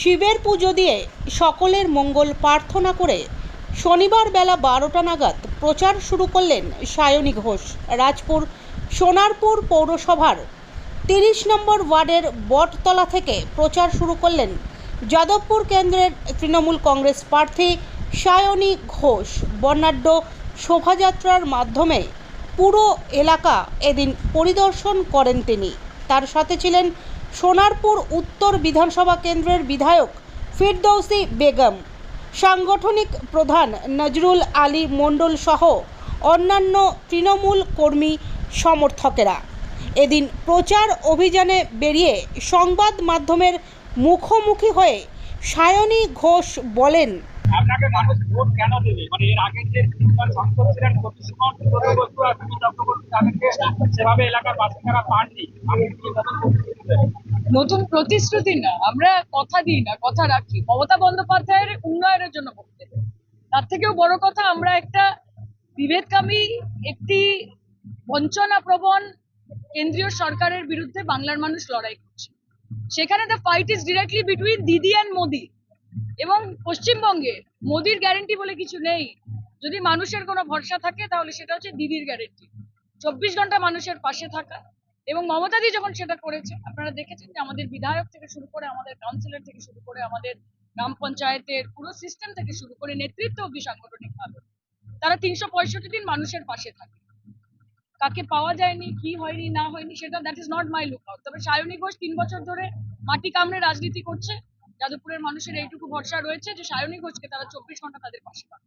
শিবের পুজো দিয়ে সকলের মঙ্গল প্রার্থনা করে শনিবার বেলা বারোটা নাগাদ প্রচার শুরু করলেন সায়নী ঘোষ। রাজপুর সোনারপুর পৌরসভার তিরিশ নম্বর ওয়ার্ডের বটতলা থেকে প্রচার শুরু করলেন যাদবপুর কেন্দ্রের তৃণমূল কংগ্রেস প্রার্থী সায়নী ঘোষ। বর্ণাঢ্য শোভাযাত্রার মাধ্যমে পুরো এলাকা এদিন পরিদর্শন করেন তিনি। তার সাথে ছিলেন সোনারপুর উত্তর বিধানসভা কেন্দ্রের বিধায়ক ফিরদৌসি বেগম, সাংগঠনিক প্রধান নজরুল আলী মণ্ডল সহ অন্যান্য তৃণমূল কর্মী সমর্থকেরা। এদিন প্রচার অভিযানে বেরিয়ে সংবাদ মাধ্যমের মুখোমুখি হয়ে সায়নী ঘোষ বলেন, আপনাকে মানুষ ভোট কেন দেবে? মানে এর আগের যে সংসদ ছিলেন সেভাবে এলাকার বাসিন্দারা পাননি। নতুন প্রতিশ্রুতি না। আমরা কথা দিই না, কথা রাখি। মমতা বন্দ্যোপাধ্যায়ের উন্নয়নের জন্য দেবে তার থেকেও বড় কথা, আমরা একটা বিভেদকামী একটি বঞ্চনা প্রবণ কেন্দ্রীয় সরকারের বিরুদ্ধে বাংলার মানুষ লড়াই করছে। সেখানে the fight is directly between Didi and Modi. এবং পশ্চিমবঙ্গে মোদির গ্যারেন্টি বলে কিছু নেই। যদি মানুষের কোনো ভরসা থাকে, তাহলে সেটা হচ্ছে দিদির গ্যারেন্টি চব্বিশ ঘণ্টা মানুষের পাশে থাকা। এবং মমতাদি যখন সেটা করেছে, আপনারা দেখেছেন যে আমাদের বিধায়ক থেকে শুরু করে আমাদের কাউন্সিলর থেকে শুরু করে আমাদের গ্রাম পঞ্চায়েতের পুরো সিস্টেম থেকে শুরু করে নেতৃত্ব অব্দি সাংগঠনিক ভাবে তারা তিনশো পঁয়ষট্টি দিন মানুষের পাশে থাকে। কাকে পাওয়া যায়নি, কি হয়নি, না হয়নি, সেটা that is not my lookout তবে সায়নী ঘোষ তিন বছর ধরে মাটি কামড়ে রাজনীতি করছে। যাদবপুরের মানুষের এইটুকু ভরসা রয়েছে যে সায়নী ঘোষকে তারা চব্বিশ ঘণ্টা তাদের পাশে পাবে।